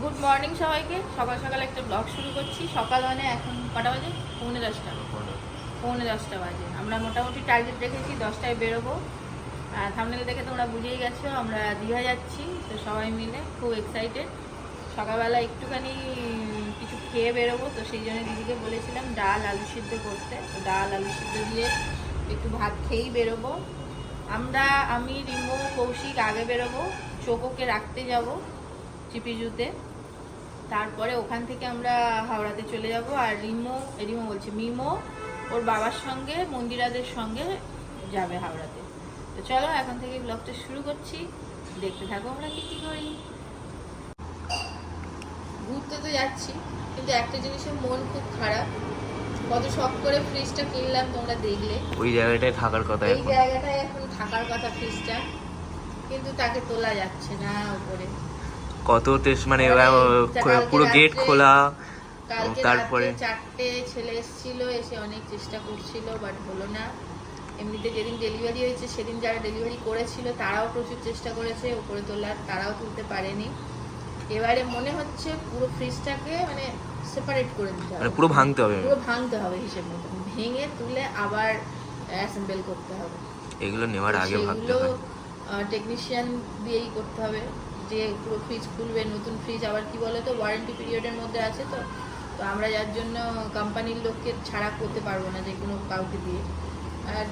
Good morning সবাইকে। সকাল সকাল একটা ব্লগ শুরু করছি। সকাল মানে এখন কটা বাজে? পৌনে দশটা। পৌনে। দশটা বাজে। আমরা মোটামুটি টার্গেট রেখেছি দশটায় বেরোবো। আর থামনেল দেখে তোমরা বুঝেই গেছো আমরা দীঘা যাচ্ছি তো সবাই মিলে খুব এক্সাইটেড সকালবেলা একটুখানি কিছু খেয়ে বেরোবো তো সেই জন্য দিদিকে বলেছিলাম ডাল আলু সিদ্ধ করতে। তো ডাল আলু সিদ্ধ দিয়ে একটু ভাত খেয়েই বেরোবো। আমরা আমি রিমো কৌশিক আগে বেরোবো চোখোকে রাখতে যাব। চিপিজুতে। তারপরে ওখান থেকে আমরা হাওড়াতে চলে যাব আর রিমো রিমো বলছে মিমো ওর বাবার সঙ্গে মন্দিরাদের সঙ্গে যাবে হাওড়াতে। তো চলো এখন থেকে ব্লগটা শুরু করছি। দেখতে থাকো আমরা কি কি করি। ঘুরতে তো যাচ্ছি কিন্তু একটা জিনিসের মন খুব খারাপ। কত শখ করে ফ্রিজটা কিনলাম তোমরা দেখলে। ওই জায়গাটায় থাকার কথা এই জায়গাটায় এখন থাকার কথা ফ্রিজটা কিন্তু তাকে তোলা যাচ্ছে না উপরে। কত মানে মানে পুরো গেট খোলা তারপরে? চারটে ছেলে এসেছিল এসে অনেক চেষ্টা করছিল বাট হলো না। এমনিতে যেদিন ডেলিভারি হয়েছে সেদিন যারা ডেলিভারি করেছিল তারাও প্রচুর চেষ্টা করেছে উপরে তোলার তারাও তুলতে পারেনি। এবারে মনে হচ্ছে পুরো ফ্রিজটাকে মানে সেপারেট করে দিতে মানে হবে পুরো ভাঙতে হবে। পুরো ভাঙতে হবে হিসেব মতো। ভেঙে তুলে আবার অ্যাসেম্বল করতে হবে। এগুলো নেওয়ার আগে ভাবতে হয়। টেকনিশিয়ান দিয়েই করতে হবে। যে পুরো ফ্রিজ খুলবে নতুন ফ্রিজ আবার কি বলে তো ওয়ারেন্টি পিরিয়ডের মধ্যে আছে তো। তো আমরা যার জন্য কোম্পানির লোককে ছাড়া করতে পারব না যে কোনো কাউকে দিয়ে। আর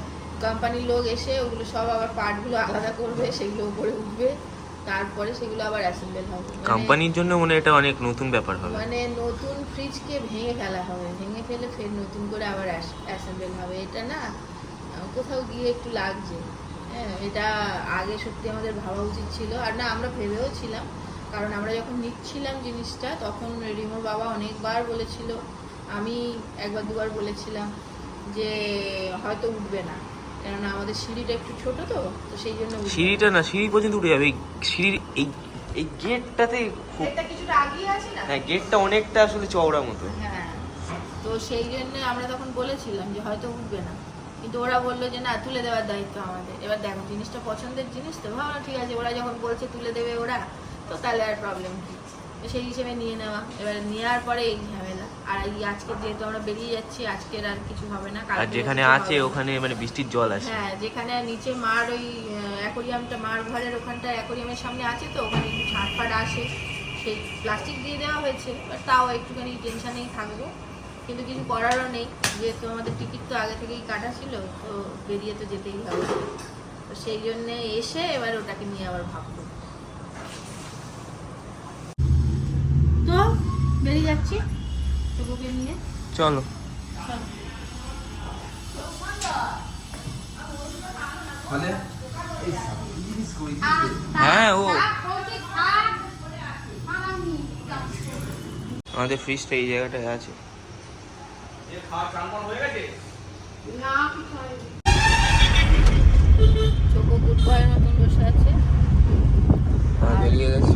কোম্পানির লোক এসে ওগুলো সব আবার পার্টগুলো আলাদা করবে সেগুলো উপরে উঠবে তারপরে সেগুলো আবার অ্যাসেম্বল হবে। কোম্পানির জন্য মনে এটা অনেক নতুন ব্যাপার হবে। মানে নতুন ফ্রিজকে ভেঙে ফেলা হবে ভেঙে ফেলে ফের নতুন করে আবার অ্যাসেম্বল হবে। এটা না কোথাও গিয়ে একটু লাগছে। হ্যাঁ এটা আগে সত্যি আমাদের ভাবা উচিত ছিল। আর না আমরা ভেবেও ছিলাম। কারণ আমরা যখন নিচ্ছিলাম জিনিসটা তখন রিমোর বাবা অনেকবার বলেছিল আমি একবার দুবার বলেছিলাম যে হয়তো উঠবে না। কেননা আমাদের সিঁড়িটা একটু ছোট তো তো সেই জন্য সিঁড়িটা না সিঁড়ি পর্যন্ত উঠে যাবে। এই সিঁড়ির এই এই গেটটাতে এটা কিছুটা আগিয়ে আছে না? হ্যাঁ গেটটা অনেকটা আসলে চওড়া মতো। হ্যাঁ তো সেই জন্য আমরা তখন বলেছিলাম যে হয়তো উঠবে না। কিন্তু ওরা বলল যে না তুলে দেওয়ার দায়িত্ব আমাদের। এবার দেখো জিনিসটা পছন্দের জিনিস তো ভাবলাম ঠিক আছে ওরা যখন বলছে তুলে দেবে ওরা তো তাহলে আর প্রবলেম কি? তো সেই হিসেবে নিয়ে নেওয়া। এবার নেওয়ার পরে এই ঝামেলা। আর এই আজকে যেহেতু আমরা বেরিয়ে যাচ্ছি আজকের আর কিছু হবে না। আর যেখানে আছে ওখানে মানে বৃষ্টির জল আছে। হ্যাঁ যেখানে নিচে মার ওই অ্যাকোরিয়ামটা মার ঘরের ওখানটা অ্যাকোরিয়ামের সামনে আছে তো ওখানে একটু ছাটফাট আসে। সেই প্লাস্টিক দিয়ে দেওয়া হয়েছে বাট তাও একটুখানি টেনশনেই থাকব। কিন্তু কিছু করারও নেই। যেহেতু আমাদের টিকিট তো আগে থেকেই কাটা ছিল, তো বেরিয়ে তো যেতেই হবে। তো সেই জন্যে এসে এবার ওটাকে নিয়ে আবার ভাববো। তো বেরিয়ে যাচ্ছি টুকুকে নিয়ে। চলো। চলো। হ্যাঁ ও। আমাদের ফ্রিজটা এই জায়গাটায় আছে। চোখো গুড বয়ের মতন বসে আছে বেরিয়ে গেছে।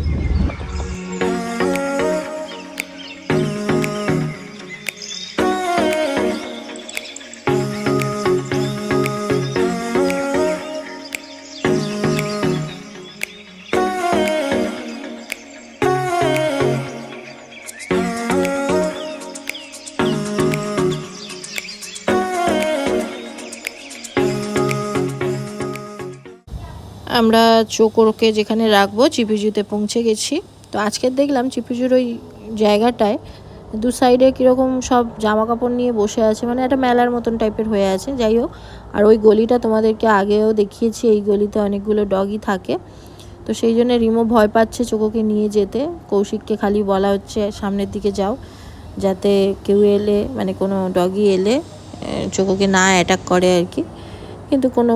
আমরা চোকরকে যেখানে রাখব চিপিজুতে পৌঁছে গেছি। তো আজকে দেখলাম চিপিজুর ওই জায়গাটায় দু সাইডে কীরকম সব জামা কাপড় নিয়ে বসে আছে মানে একটা মেলার মতন টাইপের হয়ে আছে। যাই হোক, আর ওই গলিটা তোমাদেরকে আগেও দেখিয়েছি, এই গলিতে অনেকগুলো ডগই থাকে। তো সেই জন্য রিমো ভয় পাচ্ছে চোকোকে নিয়ে যেতে। কৌশিককে খালি বলা হচ্ছে, সামনের দিকে যাও। যাতে কেউ এলে মানে কোনো ডগি এলে চোকোকে না অ্যাটাক করে আর কি। কিন্তু কোনো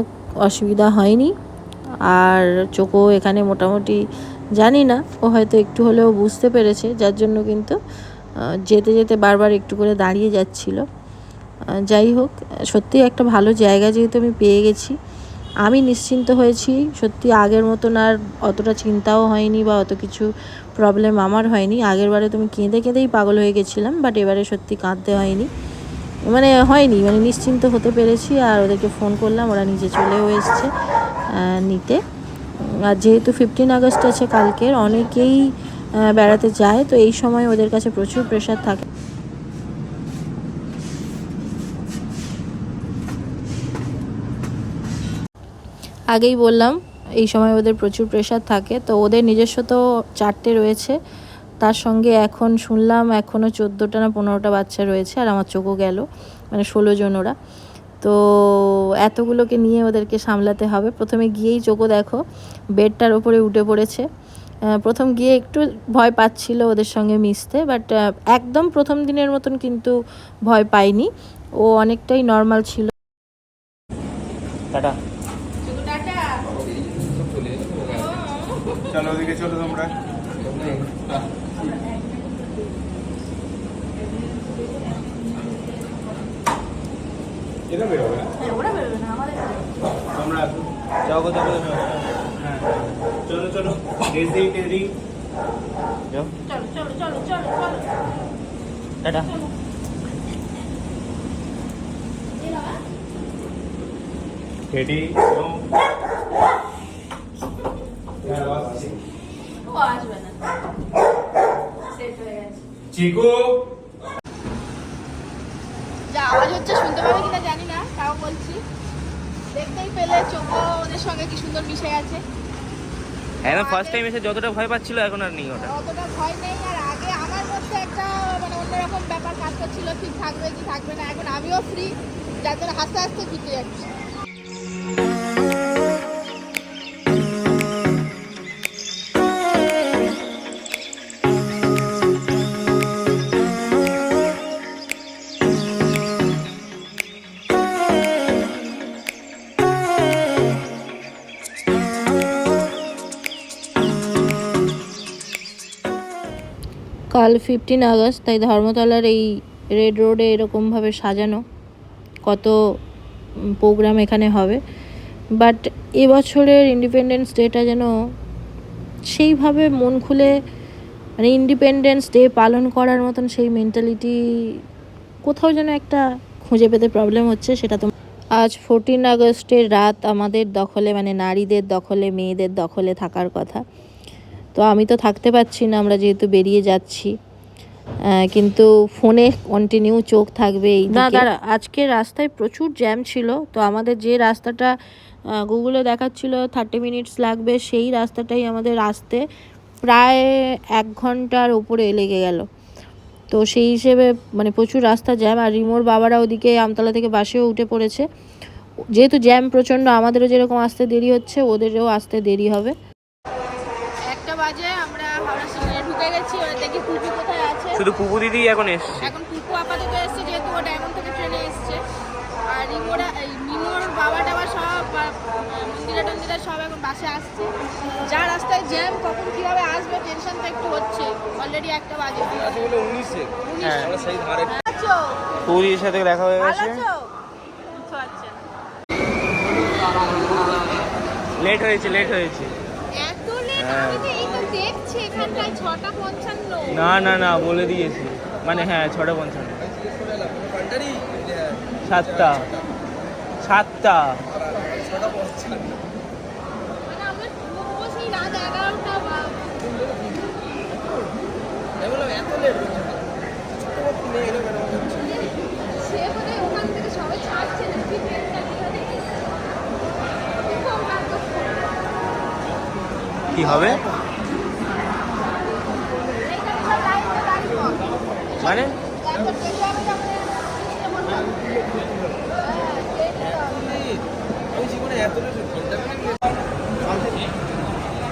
অসুবিধা হয়নি। আর চোখও এখানে মোটামুটি জানি না। ও হয়তো একটু হলেও বুঝতে পেরেছে, যার জন্য কিন্তু যেতে যেতে বারবার একটু করে দাঁড়িয়ে যাচ্ছিল। যাই হোক, সত্যি একটা ভালো জায়গা যেহেতু আমি পেয়ে গেছি। আমি নিশ্চিন্ত হয়েছি, সত্যি আগের মতন আর অতটা চিন্তাও হয়নি বা অত কিছু প্রবলেম আমার হয়নি। আগের বারে তুমি কেঁদে কেঁদেই পাগল হয়ে গেছিলাম বাট এবারে সত্যি কাঁদতে হয়নি। মানে হয়নি মানে নিশ্চিন্ত হতে পেরেছি আর ওদেরকে ফোন করলাম, ওরা নিজে চলেও এসছে নিতে। আর যেহেতু ফিফটিন আগস্ট আছে কালকের, অনেকেই বেড়াতে যায়, তো এই সময় ওদের কাছে প্রচুর প্রেশার থাকে। আগেই বললাম, এই সময় ওদের প্রচুর প্রেশার থাকে, তো ওদের নিজস্ব তো চারটে রয়েছে তার সঙ্গে এখন শুনলাম এখনও চোদ্দোটা না পনেরোটা বাচ্চা রয়েছে আর আমার চোখও গেল মানে ষোলো জন ওরা। তো এতগুলোকে নিয়ে ওদেরকে সামলাতে হবে। প্রথমে গিয়েই চোখও দেখো বেডটার ওপরে উঠে পড়েছে। প্রথম গিয়ে একটু ভয় পাচ্ছিল ওদের সঙ্গে মিশতে বাট একদম প্রথম দিনের মতন কিন্তু ভয় পাইনি। ও অনেকটাই নর্মাল ছিল। টাটা। চলো ওদিকে চলো তোমরা। এটা বেরোবে না হ্যাঁ, ওরা বেরোবে না আমাদের তোমরা আসো। যাও গো যাও গো, যাও। হ্যাঁ চলো চলো টেজি টেজি যাও চলো চলো চলো চলো চলো টাটা টেডি ও আসবে না সেট হয়ে গেছে চিকু যা আওয়াজ হচ্ছে শুনতে পাবে কিনা জানি না তাও বলছি। দেখতেই পেলে চোখ ওদের সঙ্গে কি সুন্দর মিশে গেছে একদম ফার্স্ট টাইম এসে যতটা ভয় পাচ্ছিল এখন আর নেই ওটা। অতটা ভয় নেই আর আগে আমার মধ্যে একটা মানে অন্যরকম ব্যাপার কাজ করছিল ঠিক থাকবে কি থাকবে না এখন আমিও ফ্রি যার জন্য হাসতে হাসতে জিতে যাচ্ছি। কাল ফিফটিন আগস্ট, তাই ধর্মতলার এই রেড রোডে এরকমভাবে সাজানো কত প্রোগ্রাম এখানে হবে। বাট এবছরের ইন্ডিপেন্ডেন্স ডেটা যেন সেইভাবে মন খুলে মানে ইন্ডিপেন্ডেন্স ডে পালন করার মতন সেই মেন্টালিটি কোথাও যেন একটা খুঁজে পেতে প্রবলেম হচ্ছে, সেটা তো আজ ফোরটিন আগস্টের রাত আমাদের দখলে মানে নারীদের দখলে, মেয়েদের দখলে থাকার কথা। তো আমি তো থাকতে পারছি না আমরা যেহেতু বেরিয়ে যাচ্ছি। কিন্তু ফোনে কন্টিনিউ চোখ থাকবে এই না দাঁড়া আজকে রাস্তায় প্রচুর জ্যাম ছিল তো আমাদের যে রাস্তাটা গুগলে দেখাচ্ছিল থার্টি মিনিটস লাগবে সেই রাস্তাটাই আমাদের আসতে প্রায় এক ঘণ্টার ওপরে লেগে গেল। তো সেই হিসেবে মানে প্রচুর রাস্তা জ্যাম আর রিমোর বাবারা ওদিকে আমতলা থেকে বাসেও উঠে পড়েছে। যেহেতু জ্যাম প্রচণ্ড আমাদেরও যেরকম আসতে দেরি হচ্ছে ওদেরও আসতে দেরি হবে। শুধু পুপু দিদি এখন এসছে। এখন পুকু আপাতত এসছে যেহেতু ও ডায়মন্ড থেকে ট্রেনে এসছে। আর রিমোরা এই মিমোর বাবা টাবা সব মন্দিরা টন্দিরা সব এখন বাসে আসছে। যা রাস্তায় জ্যাম কখন কীভাবে আসবে টেনশন তো একটু হচ্ছে। অলরেডি একটা বাজে। উনিশে। হ্যাঁ। পুপু দিদির সাথে দেখা হয়ে গেছে। লেট হয়েছে লেট হয়েছে। এত লেট হ্যাঁ। আমি তো এই তো দেখছি। না না না বলে দিয়েছি। মানে হ্যাঁ ছটা পঞ্চান্ন। সাতটা। সাতটা। কি আমরা ঢুকবো সেই রাত এগারোটা বা সে বোধ হয় ওখান থেকে সবাই ছাড়ছে নাকি ট্রেনটা খুব রাত কি হবে এইখানে সব লাইনে গাড়ি কম মানে?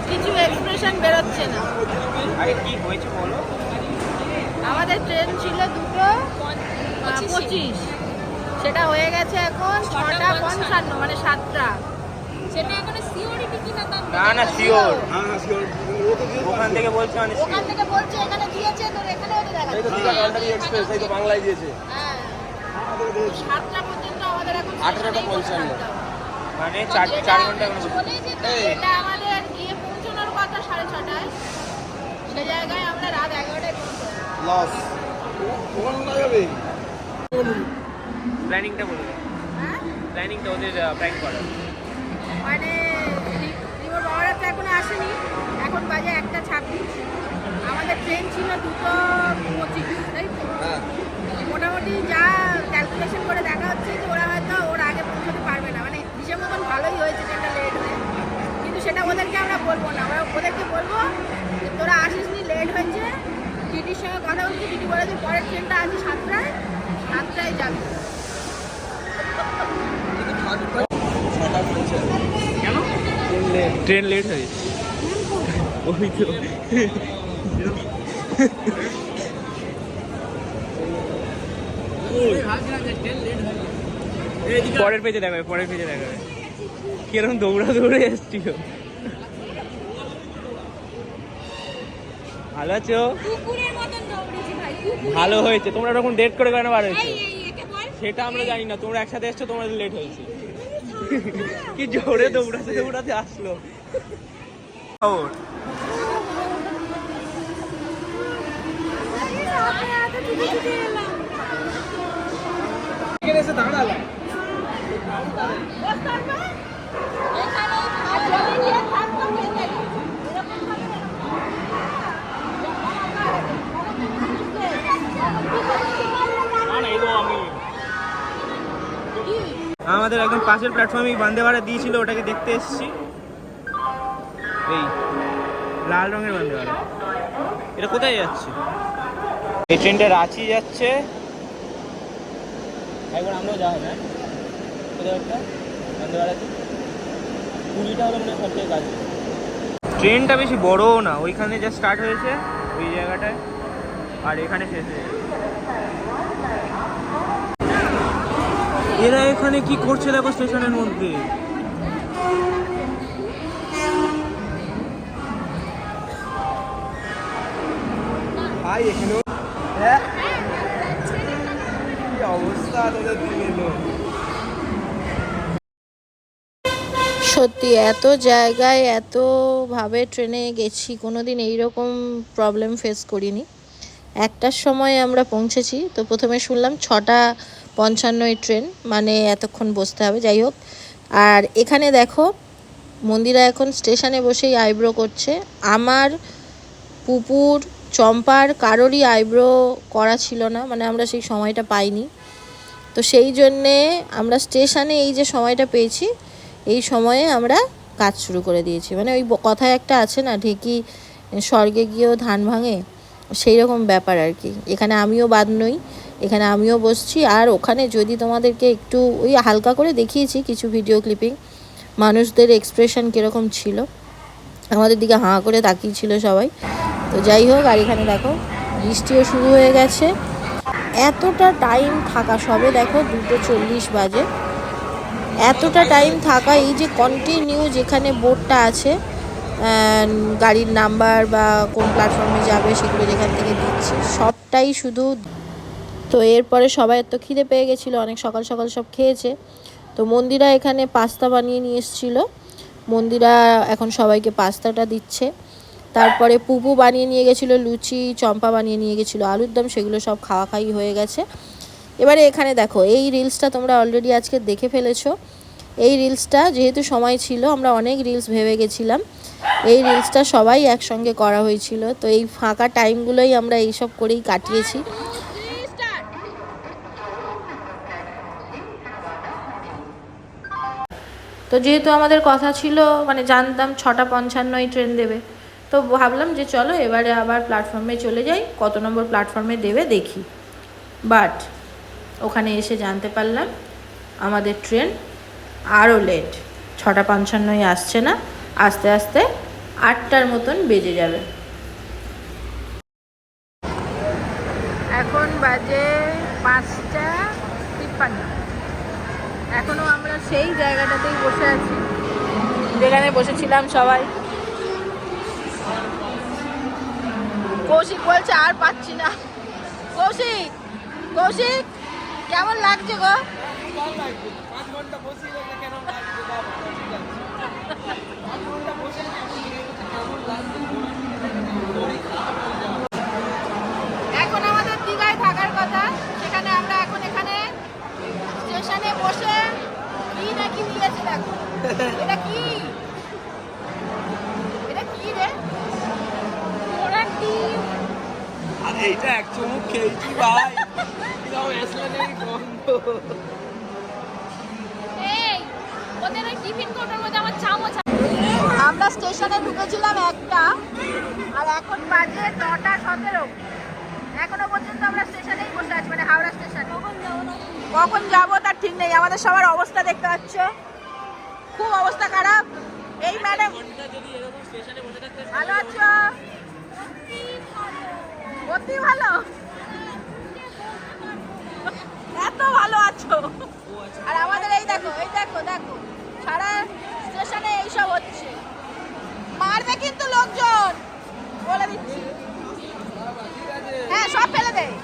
কিছু এক্সপ্রেশন বেরোচ্ছে না। আরে কি হয়েছে বলো? আমাদের ট্রেন ছিল দুটো পঁচিশ। সেটা হয়ে গেছে এখন ছটা পঞ্চান্ন। মানে সাতটা। সেটা এখন সিওরিটি কিনা না না শিওর হ্যাঁ হ্যাঁ ওখান থেকে বলছে মানে ওখান থেকে বলছে এখানে দিয়েছে তো এখানেও তো দেখাচ্ছে এক্সপ্রেস এই তো বাংলায় দিয়েছে। হ্যাঁ সাতটা পর্যন্ত আমাদের এখন আঠেরোটা পঞ্চান্ন। মানে চার চার ঘণ্টা এখন চলে এটা আমাদের গিয়ে পৌঁছানোর কথা সাড়ে ছটায়। সে জায়গায় আমরা রাত এগারোটায় লস ওখানে লাগাবে প্ল্যানিংটা বলে দাও। হ্যাঁ? প্ল্যানিংটা ওদের প্র্যাঙ্ক করার মানে রিমোর বাবারা তো এখনও আসেনি। এখন বাজে একটা ছাব্বিশ। আমাদের ট্রেন ছিল দুটো পঁচিশ তাই তো? মোটামুটি যা ক্যালকুলেশন করে দেখা হচ্ছে যে ওরা হয়তো ওর আগে পৌঁছতে পারবে না। মানে হিসেব মতন ভালোই হয়েছে ট্রেনটা লেট হয়ে। কিন্তু সেটা ওদেরকে আমরা বলব না। আমরা ওদেরকে বলব যে তোরা আসিস নি লেট হয়েছে। টিটির সঙ্গে কথা বলছি টিটি বলে যে পরের ট্রেনটা আছে সাতটায় সাতটায় যাবে। কেন? ট্রেন লেট হয়েছে ওই। তো পরের পেজে দেখাবে পরের পেজে দেখাবে। কীরকম দৌড়া দৌড়ে এসছিল। ভালো আছো? ভালো হয়েছে। তোমরা ওরকম ডেট করে কেন বার হয়েছে? সেটা আমরা জানি না। তোমরা একসাথে এসছো তোমাদের লেট হয়েছে। কি জোরে দৌড়াতে দৌড়াতে আসলো। খবর আমাদের একদম পাশের প্ল্যাটফর্মে বান্দে ভাড়া দিয়েছিল, ওটাকে দেখতে এসেছি। এই, লাল রঙের বান্দে ভাড়া এটা কোথায় যাচ্ছে? এই ট্রেনটা রাঁচি যাচ্ছে। একবার আমরাও যাওয়া হবে পুরীটা হলো মানে সবথেকে কাছে। ট্রেনটা বেশি বড়ও না ওইখানে যা স্টার্ট হয়েছে ওই জায়গাটায় আর এখানে শেষ হয়েছে এরা এখানে কি করছে দেখো স্টেশনের মধ্যে? ভাই এখানেও সত্যি, এত জায়গায়, এতভাবে ট্রেনে গেছি কোনো দিন এইরকম প্রবলেম ফেস করিনি। একটার সময় আমরা পৌঁছেছি, তো প্রথমে শুনলাম ছটা পঞ্চান্নই ট্রেন মানে এতক্ষণ বসতে হবে, যাই হোক। আর এখানে দেখো, মন্দিরা এখন স্টেশনে বসেই আইব্রো করছে। আমার পুপুর চম্পার কারোরই আইব্রো করা ছিল না মানে আমরা সেই সময়টা পাইনি। তো সেই জন্যে আমরা স্টেশনে এই যে সময়টা পেয়েছি, এই সময়ে আমরা কাজ শুরু করে দিয়েছি। মানে ওই কথায় একটা আছে না, ঢেকি স্বর্গে গিয়েও ধান ভাঙে সেই রকম ব্যাপার আর কি। এখানে আমিও বাদ নই, এখানে আমিও বসছি। আর ওখানে যদি তোমাদেরকে একটু ওই হালকা করে দেখিয়েছি কিছু ভিডিও ক্লিপিং, মানুষদের এক্সপ্রেশন কীরকম ছিল, আমাদের দিকে হাঁ করে তাকিয়েছিল সবাই। তো যাই হোক, আর এখানে দেখো, বৃষ্টিও শুরু হয়ে গেছে। এতটা টাইম থাকা সবে দেখো, দুটো চল্লিশ বাজে। এতটা টাইম থাকা, এই যে কন্টিনিউ যেখানে বোর্ডটা আছে গাড়ির নাম্বার বা কোন প্ল্যাটফর্মে যাবে সেগুলো যেখান থেকে দিচ্ছে, সবটাই শুধু তো এরপরে সবাই তো খিদে পেয়ে গেছিল, অনেক সকাল সকাল সব খেয়েছে। তো মন্দিরা এখানে পাস্তা বানিয়ে নিয়ে এসেছিল। মন্দিরা এখন সবাইকে পাস্তাটা দিচ্ছে। তারপরে পুপু বানিয়ে নিয়ে গেছিল, লুচি, চম্পা বানিয়ে নিয়ে গেছিল, আলুর দম, সেগুলো সব খাওয়া খাই হয়ে গেছে। এবারে এখানে দেখো, এই রিলসটা তোমরা অলরেডি আজকে দেখে ফেলেছো। এই রিলসটা যেহেতু সময় ছিল, আমরা অনেক রিলস ভেবে গেছিলাম। এই রিলসটা সবাই একসঙ্গে করা হয়েছিল। তো এই ফাঁকা টাইমগুলোই আমরা এইসব করেই কাটিয়েছি। তো যেহেতু আমাদের কথা ছিল মানে জানতাম ছটা পঞ্চান্নই ট্রেন দেবে। তো ভাবলাম যে চলো এবারে আবার প্ল্যাটফর্মে চলে যাই, কত নম্বর প্ল্যাটফর্মে দেবে দেখি। বাট ওখানে এসে জানতে পারলাম আমাদের ট্রেন আরও লেট ছটা পঞ্চান্নই আসছে না, আস্তে আস্তে আটটার মতন বেজে যাবে। এখন বাজে পাঁচটা তিপ্পান্ন। এখনও আমরা সেই জায়গাটাতেই বসে আছি, যেখানে বসেছিলাম সবাই। কৌশিক বলছে, আর পাচ্ছি না। কৌশিক কৌশিক, কেমন লাগছে গো? এখন আমাদের দীঘায় থাকার কথা, সেখানে আমরা এখন এখানে স্টেশনে বসে কি নাকি নিয়েছে দেখো। এটা কি? এইটা এক চুমুক খেয়েছি ভাই। এরকম অ্যাসলানের গন্ধ। এই ওদের ওই টিফিন কৌটোর আমার চামচ আমরা স্টেশনে ঢুকেছিলাম একটা আর এখন বাজে নটা সতেরো। এখনও পর্যন্ত আমরা স্টেশনেই বসে আছি মানে হাওড়া স্টেশনে। কখন যাব তার ঠিক নেই আমাদের সবার অবস্থা দেখতে পাচ্ছ। খুব অবস্থা খারাপ। এই ম্যাডাম ভালো আছো? অতি ভালো? এত ভালো আছো। আর আমাদের এই দেখো এই দেখো দেখো সারা স্টেশনে এইসব হচ্ছে। মারবে কিন্তু লোকজন বলে দিচ্ছি। হ্যাঁ সব ফেলে দেয়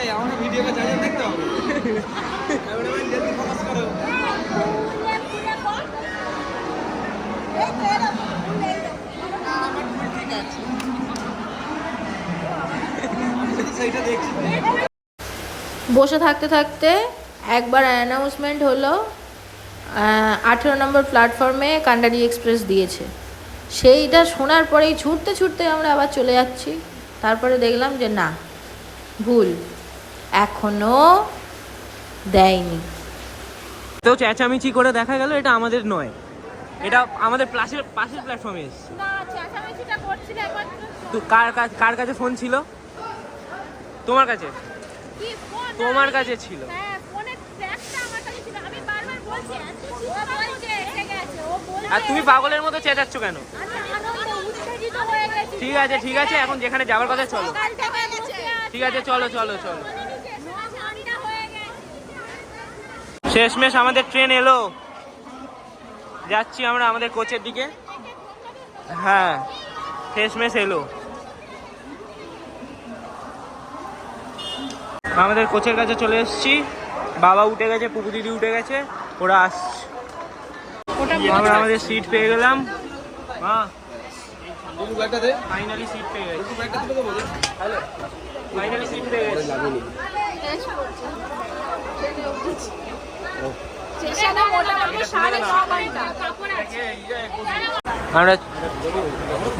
এই আমরা ভিডিওটা চালিয়ে দেখতে হবে। ক্যামেরাম্যান জলদি ফোকাস করো। এই তো এরকম, এইরকম। সেইটা দেখছি বসে থাকতে থাকতে একবার অ্যানাউন্সমেন্ট হলো আঠেরো নম্বর প্ল্যাটফর্মে কান্ডারি এক্সপ্রেস দিয়েছে। সেইটা শোনার পরেই ছুটতে ছুটতে আমরা আবার চলে যাচ্ছি। তারপরে দেখলাম যে না ভুল। এখনও দেয়নি। তো চেঁচামেচি করে দেখা গেল এটা আমাদের নয়। এটা আমাদের পাশের পাশের প্ল্যাটফর্মে এসছে। না চেঁচামেচিটা করছিল একমাত্র। তো কার কাছে কার কাছে ফোন ছিল? তোমার কাছে? তোমার কাছে ছিল। হ্যাঁ ফোনের ট্র্যাকটা আমার কাছে ছিল। আমি বারবার বলছি এত চিৎকার বলছে এসে গেছে। ও বলবে আর তুমি পাগলের মতো চেঁচাচ্ছ কেন? হয়ে গেছি। ঠিক আছে ঠিক আছে এখন যেখানে যাবার কথা চলো। ঠিক আছে চলো চলো চলো। শেষমেশ আমাদের ট্রেন এলো। যাচ্ছি আমরা আমাদের কোচের দিকে। হ্যাঁ শেষমেশ এলো। আমাদের কোচের কাছে চলে এসেছি। বাবা উঠে গেছে পুকু দিদি উঠে গেছে ওরা আসছে আমরা আমাদের সিট পেয়ে গেলাম। মা ফাইনালি সিট পেয়ে গেছি। ফাইনালি সিট পেয়ে গেছি। আমরা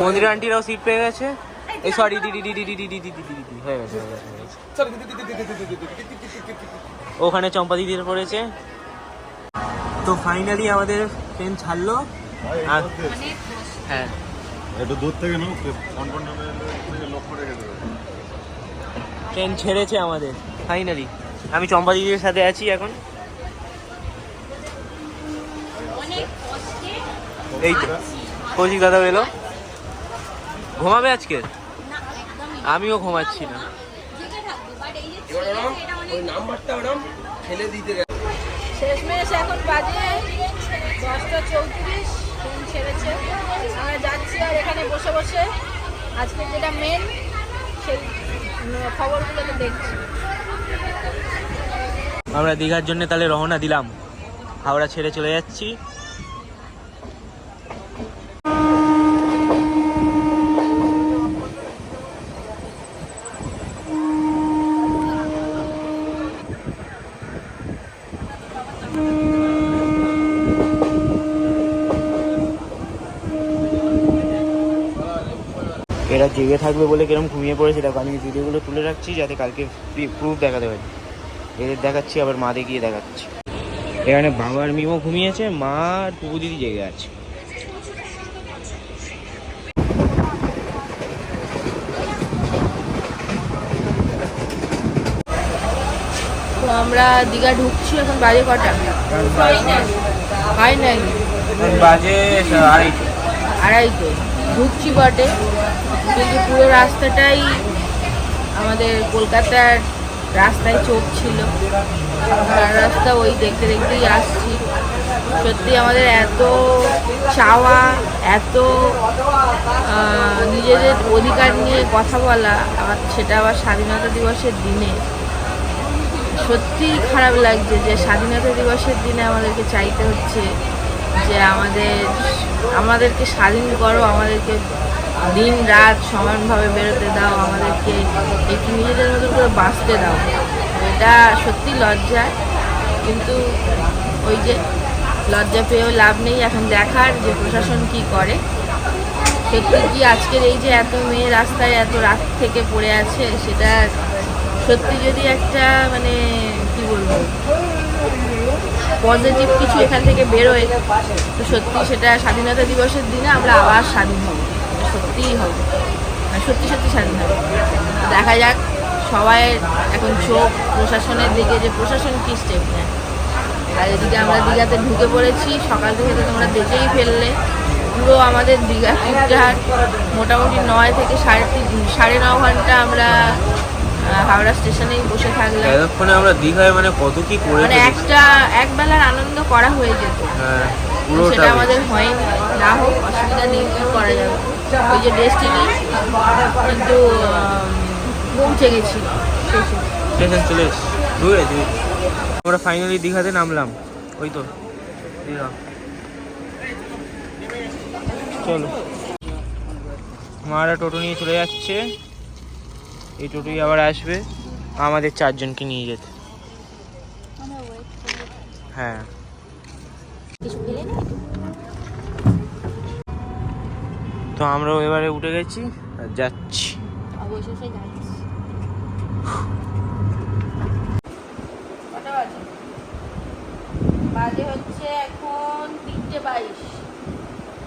মন্দির আন্টিরাও সিট পেয়ে গেছে। এই সরি দিদি দিদি দিদি দিদি দিদি দিদি হয়ে গেছে হয়ে গেছে, হয়ে গেছে। ওখানে চম্পা দিদির পড়েছে তো ফাইনালি আমাদের ট্রেন ছাড়লো আর হ্যাঁ একটু দূর থেকে নাও ট্রেন ছেড়েছে আমাদের ফাইনালি আমি চম্পা দিদির সাথে আছি এখন এই তো কৌশিক দাদা এলো ঘুমাবে আজকে আমিও ঘুমাচ্ছি না। শেষমেশ এখন বাজে দশটা চৌত্রিশ ট্রেন ছেড়েছে। আমরা যাচ্ছি আর এখানে বসে বসে আজকে যেটা মেন সেই খবরগুলোকে দেখছি। আমরা দীঘার জন্য তাহলে রওনা দিলাম। হাওড়া ছেড়ে চলে যাচ্ছি। জেগে থাকবে বলে কিরম ঘুমিয়ে পড়েছে দেখো আমি ভিডিওগুলো তুলে রাখছি যাতে কালকে প্রুফ দেখাতে পারি। এদের দেখাচ্ছি আবার মা গিয়ে দেখাচ্ছি। এখানে বাবার মিমো ঘুমিয়েছে মা আর টুকু দিদি জেগে আছে। তো আমরা দীঘা ঢুকছি এখন বাজে কটা? হয় নাই বাজে আড়াইটে। আড়াইটে ঢুকছি বটে। কিন্তু পুরো রাস্তাটাই আমাদের কলকাতার রাস্তায় চোখ ছিল। আর রাস্তা ওই দেখতে দেখতেই আসছি। সত্যি আমাদের এত চাওয়া, এত নিজেদের অধিকার নিয়ে কথা বলা, আবার সেটা আবার স্বাধীনতা দিবসের দিনে। সত্যিই খারাপ লাগছে যে স্বাধীনতা দিবসের দিনে আমাদেরকে চাইতে হচ্ছে যে আমাদের, আমাদেরকে স্বাধীন করো, আমাদেরকে দিন, রাত সমানভাবে বেরোতে দাও, আমাদেরকে একটু নিজেদের মতো করে বাঁচতে দাও। এটা সত্যি লজ্জা, কিন্তু ওই যে লজ্জা পেয়েও লাভ নেই। এখন দেখার যে প্রশাসন কি করে সত্যি কি আজকের এই যে এত মেয়ে রাস্তায় এত রাত থেকে পড়ে আছে, সেটা সত্যি যদি একটা মানে কি বলব? পজিটিভ কিছু এখান থেকে বেরোয়, তো সত্যি সেটা স্বাধীনতা দিবসের দিনে আমরা আবার স্বাধীন হব। সত্যিই হব। মানে সত্যি সত্যি স্বাধীন হব। দেখা যাক, সবাই এখন চোখ প্রশাসনের দিকে, যে প্রশাসন কি স্টেপ নেয়। আর এদিকে আমরা দীঘাতে ঢুকে পড়েছি, সকাল থেকে তো তোমরা দেখেই ফেললে। পুরো আমাদের দীঘা ট্রিপটা মোটামুটি নয় থেকে সাড়ে তিন, সাড়ে ন ঘণ্টা আমরা হাওড়া স্টেশনেই বসে থাকলাম। এতক্ষণে আমরা দীঘায় মানে কত কি করে মানে একটা এক বেলার আনন্দ করা হয়ে যেত। হ্যাঁ পুরোটা সেটা আমাদের হয়নি। না হোক অসুবিধা নেই কি করা যাবে? ওই যে ডেস্টিনি কিন্তু পৌঁছে গেছি। স্টেশন চলে এসছি। গেছি আমরা ফাইনালি দীঘাতে নামলাম। ওই তো দীঘা। চলো। মারা টোটো নিয়ে চলে যাচ্ছে। এই টোটোই আবার আসবে, আমাদের চারজনকে নিয়ে যেতে। হ্যাঁ। তো আমরাও এবারে উঠে গেছি, আর যাচ্ছি। বাজে? হচ্ছে এখন তিনটে বাইশ।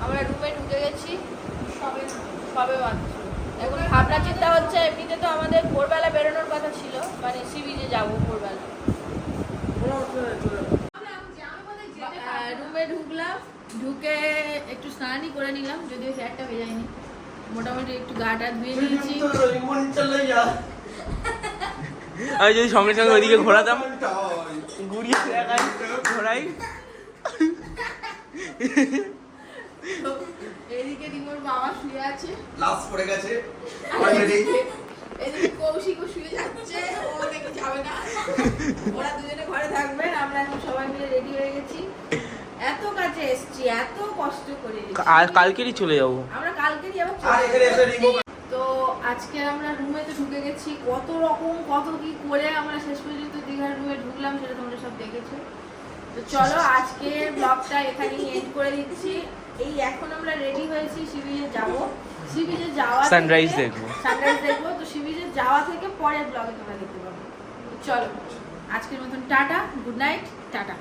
আমরা রুমে ঢুকে গেছি, সবে সবে মাত্র এখন ভাবনা চিন্তা হচ্ছে এমনিতে তো আমাদের ভোরবেলা বেরোনোর কথা ছিল মানে সি বিচে যাব ভোরবেলা। রুমে ঢুকলাম ঢুকে একটু স্নানই করে নিলাম যদিও হেয়ারটা ভেজায়নি মোটামুটি একটু গা টা ধুয়ে নিয়েছি। আমি যদি সঙ্গে সঙ্গে ওইদিকে ঘোরাতাম ঘুরিয়ে ঘোরাই। এদিকে রিমোর বাবা শুয়ে আছে। লাস্ট পড়ে গেছে। এদিকে কৌশিকও শুয়ে যাচ্ছে ও নাকি যাবে না। ওরা দুজনে ঘরে থাকবে আমরা এখন সবাই মিলে রেডি হয়ে গেছি। এত কাছে এসছি এত কষ্ট করে আর কালকেরই চলে যাব। আমরা কালকেরই আবার আর এখানে এসে। রিমুভ তো আজকে আমরা রুমে তো ঢুকে গেছি কত রকম কত কি করে আমরা শেষ পর্যন্ত দীঘার রুমে ঢুকলাম সেটা তোমরা সব দেখেছ। তো চলো আজকের ব্লগটা এখানেই এন্ড করে দিচ্ছি। এই এখন আমরা রেডি হয়েছি শিবিরে যাব। শিবিরে যাওয়া সানরাইজ দেখব। সানরাইজ দেখব। তো শিবিরে যাওয়া থেকে পরের ব্লগে তোমরা দেখতে পাবে। চলো। আজকের মতন টাটা গুড নাইট টাটা।